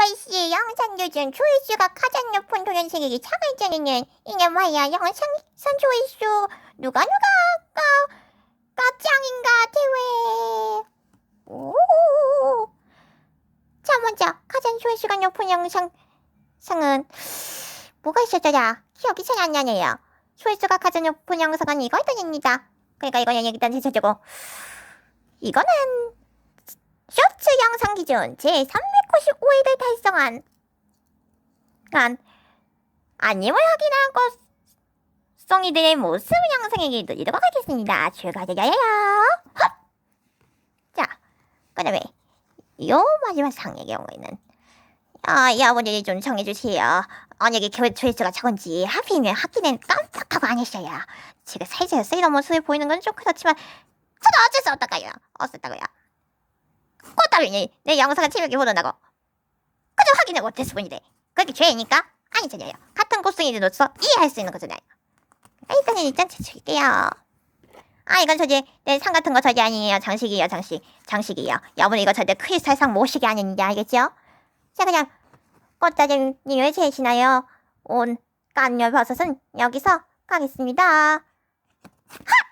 아저씨 영상 요즘 조회수가 가장 높은 동영상에게 차가있잖아요 이게 뭐야 영상 선 조회수 누가 누가 까, 까짱인가 대회. 오. 자 먼저 가장 조회수가 높은 영상 상은 뭐가 있었더라 기억이 잘 안 나네요. 조회수가 가장 높은 영상은 이거입니다. 그러니까 이거는 일단 제쳐주고. 이거는 쇼츠 영상 기준 제 395일을 달성한 간 아님을 확인하고 송이들의 모습 영상에게 드리도록 하겠습니다. 출가되어요. 자, 그 다음에 요 마지막 상의 경우에는 아, 여러분들이 좀 정해주세요. 만약에 조회수가 적은지 하필이면 학기는 깜빡하고 안 했어요. 제가 살살 쓰이던 모습이 보이는 건 좀 그렇지만 저도 어쩔 수 없다고요. 어쨌다고요. 꽃다리니 내 영상을 재밌게 보던다고 확인을 못했을 뿐이래 그게 죄니까 아니잖아요. 같은 꽃송이들로서 이해할 수 있는 거잖아요 아, 일단은 일단 제출게요. 아 이건 저지 내상 같은 거 저지 아니에요. 장식이에요 장식. 장식이에요. 여러분 이거 절대 크리스탈상 모시기 아닌데 알겠죠? 자 그냥 꽃다리님 왜 제시나요? 온 깐열 버섯은 여기서 가겠습니다. 하!